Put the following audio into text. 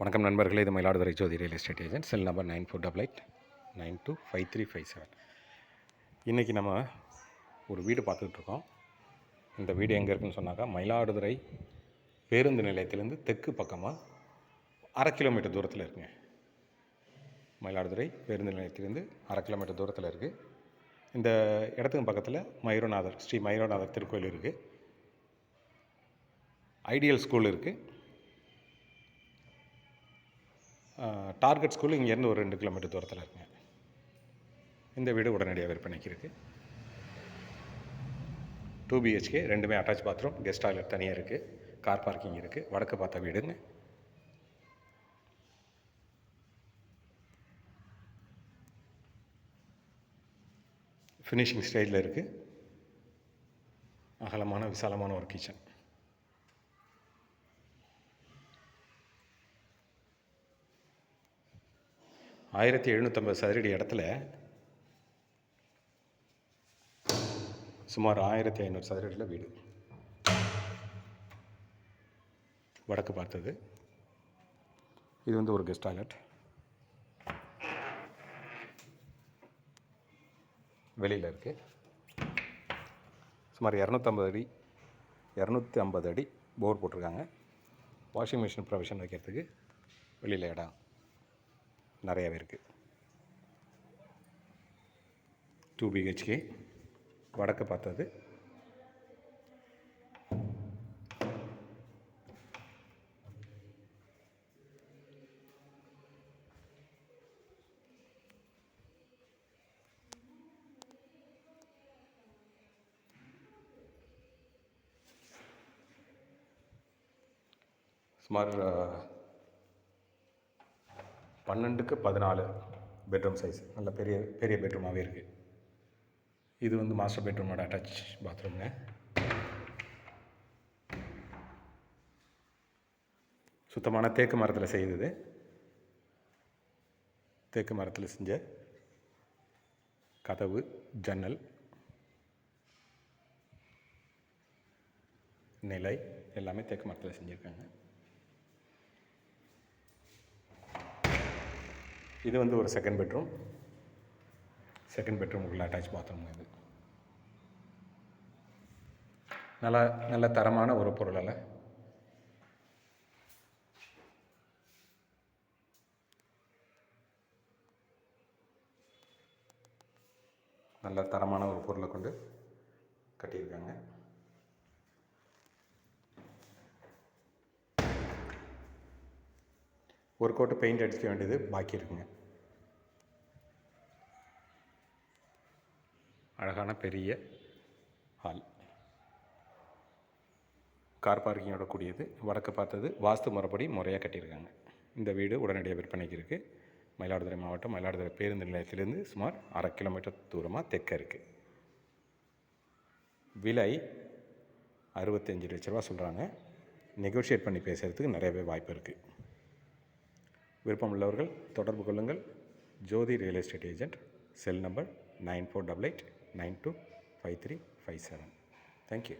வணக்கம் நண்பர்களே இது Mayiladuthurai Jothi real estate agent cell number nine four double eight nine two five three five seven இன்றைக்கி நம்ம ஒரு வீடு பார்த்துட்ருக்கோம் இந்த வீடு எங்கே இருக்குன்னு சொன்னாக்கா மயிலாடுதுறை பேருந்து நிலையத்திலேருந்து தெற்கு பக்கமாக அரை கிலோமீட்டர் தூரத்தில் இருக்குங்க. மயிலாடுதுறை பேருந்து நிலையத்திலேருந்து அரை கிலோமீட்டர் தூரத்தில் இருக்குது இந்த இடத்துக்கு பக்கத்தில் மயூரநாதர் ஸ்ரீ மயூரநாதர் திருக்கோயில் இருக்குது ஐடியல் ஸ்கூல் இருக்குது டார்கெட் ஸ்கூல் இங்கேருந்து ஒரு ரெண்டு கிலோமீட்டர் தூரத்தில் இருக்குங்க. இந்த வீடு உடனடியாக விற்பனைக்கு இருக்குது டூ பிஹெச்கே ரெண்டுமே அட்டாச் பாத்ரூம் கெஸ்ட் டாய்லெட் தனியாக இருக்குது கார் பார்க்கிங் இருக்குது வடக்கு பார்த்த வீடுங்க. ஃபினிஷிங் ஸ்டேஜில் இருக்குது அகலமான விசாலமான ஒரு கிச்சன் ஆயிரத்தி எழுநூற்றம்பது சதுரடி இடத்துல சுமார் ஆயிரத்தி ஐநூறு சதுரடியில் வீடு. வடக்கு பார்த்தது. இது வந்து ஒரு கெஸ்ட் டாய்லெட் வெளியில் இருக்குது சுமார் இரநூத்தம்பது அடி இரநூத்தி ஐம்பது அடி போர் போட்டிருக்காங்க. வாஷிங் மிஷின் ப்ரொவிஷன் வைக்கிறதுக்கு வெளியில் இடம். நிறையாவே இருக்குது டூ பிஹெச்கே வடக்கு பார்த்தது. சுமார் பன்னெண்டுக்கு பதினாலு பெட்ரூம் சைஸ் நல்ல பெரிய பெரிய பெட்ரூமாகவே இருக்குது இது வந்து மாஸ்டர் பெட்ரூமோட அட்டாச் பாத்ரூம்ங்க சுத்தமான தேக்கு மரத்தில் செய்தது. தேக்கு மரத்தில் செஞ்ச கதவு ஜன்னல் நிலை எல்லாமே தேக்கு மரத்தில் செஞ்சுருக்காங்க. இது வந்து ஒரு செகண்ட் பெட்ரூம் செகண்ட் பெட்ரூமுக்குள்ள அட்டாச் பாத்ரூம் இது. நல்ல நல்ல தரமான ஒரு பொருளால் நல்ல தரமான ஒரு பொருளை கொண்டு கட்டியிருக்காங்க. ஒரு கோட்டு பெயிண்ட் அடிக்க வேண்டியது பாக்கி இருக்குங்க. அழகான பெரிய ஹால் கார் பார்க்கிங்கோட கூடியது. வடக்கு பார்த்தது வாஸ்து முறைப்படி முறையாக கட்டியிருக்காங்க. இந்த வீடு உடனடியாக விற்பனைக்கு இருக்குது மயிலாடுதுறை மாவட்டம் மயிலாடுதுறை பேருந்து நிலையத்திலேருந்து சுமார் அரை கிலோமீட்டர் தூரமாக தெற்க இருக்குது விலை அறுபத்தஞ்சு லட்ச ரூபா சொல்கிறாங்க நெகோஷியேட் பண்ணி பேசுகிறதுக்கு நிறையவே வாய்ப்பு இருக்குது விருப்பம் உள்ளவர்கள் தொடர்பு கொள்ளுங்கள். Jothi real estate agent cell number nine four double eight nine two five three five seven. Thank you